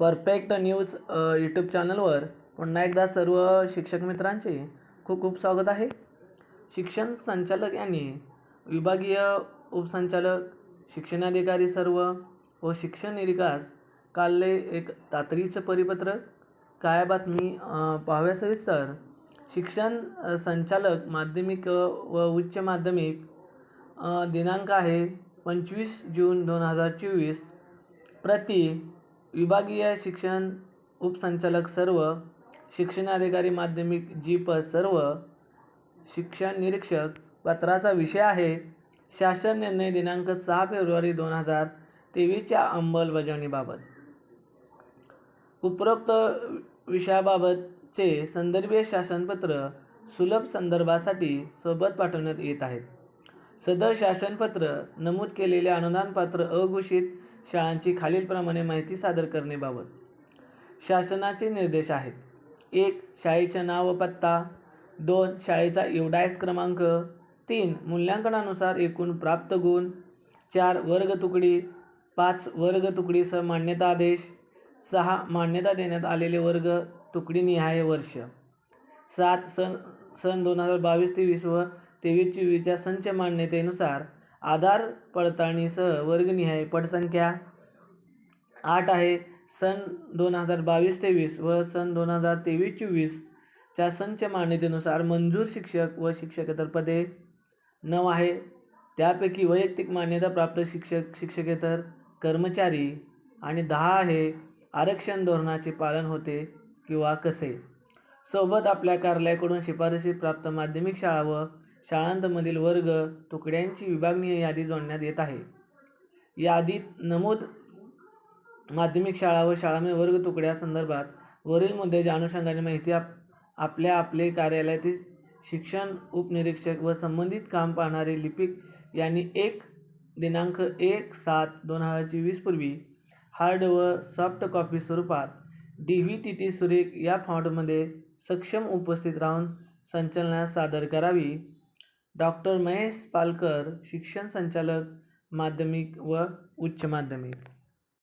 Perfect news YouTube चॅनलवर. पुन्हा एकदा सर्व शिक्षक मित्रांचे खूप खूप स्वागत आहे. शिक्षण संचालक यांनी विभागीय उपसंचालक शिक्षणाधिकारी सर्व व शिक्षण निरिकास काढले एक तातडीचं परिपत्रक. काय बातमी? पाहाव्या पाहूया सविस्तर. शिक्षण संचालक माध्यमिक व उच्च माध्यमिक दिनांक आहे पंचवीस जून दोन हजार चोवीस. प्रति विभागीय शिक्षण उपसंचालक सर्व शिक्षणाधिकारी माध्यमिक जी प सर्व शिक्षण निरीक्षक पत्राचा विषय आहे. शासन निर्णय दिनांक सहा फेब्रुवारी दोन हजार तेवीसच्या अंमलबजावणीबाबत. उपरोक्त विषयाबाबतचे संदर्भीय शासनपत्र सुलभ संदर्भासाठी सोबत पाठवण्यात येत आहेत सदर शासनपत्र नमूद केलेले अनुदानपात्र अघोषित शाळांची खालीलप्रमाणे माहिती सादर करणेबाबत शासनाचे निर्देश आहेत. एक शाळेचे नाव व पत्ता. दोन शाळेचा युडायस क्रमांक. तीन मूल्यांकनानुसार एकूण प्राप्त गुण. चार वर्ग तुकडी. पाच वर्ग तुकडीसह मान्यता आदेश. सहा मान्यता देण्यात आलेले वर्ग तुकडीनिहाय वर्ष. सात सन सन दोन हजार बावीस तेवीस व तेवीस चोवीसच्या संच मान्यतेनुसार आधार पडताळणीसह वर्गनिहाय पटसंख्या आठ आहे. सन दोन हजार बावीस तेवीस व सन दोन हजार तेवीस चोवीसच्या संच मान्यतेनुसार मंजूर शिक्षक व शिक्षकेतर पदे नऊ आहे. त्यापैकी वैयक्तिक मान्यता प्राप्त शिक्षक शिक्षकेतर कर्मचारी आणि दहा आहे. आरक्षण धोरणाचे पालन होते किंवा कसे? सोबत आपल्या कार्यालयाकडून शिफारशी प्राप्त माध्यमिक शाळा व शाळांतमधील वर्ग तुकड्यांची विभागणीय यादी जोडण्यात येत आहे. यादीत नमूद माध्यमिक शाळा व शाळांमध्ये वर्ग तुकड्या संदर्भात वरील मुद्द्याच्या अनुषंगाने माहिती आप आपल्या आपले कार्यालयातील शिक्षण उपनिरीक्षक व संबंधित काम पाहणारे लिपिक यांनी एक दिनांक एक सात दोन हजार चोवीस पूर्वी हार्ड व सॉफ्ट कॉपी स्वरूपात D V T T Surekh या फॉन्टमध्ये सक्षम उपस्थित राहून संचलनास सादर करावी. डॉक्टर महेश पालकर शिक्षण संचालक माध्यमिक व उच्च माध्यमिक.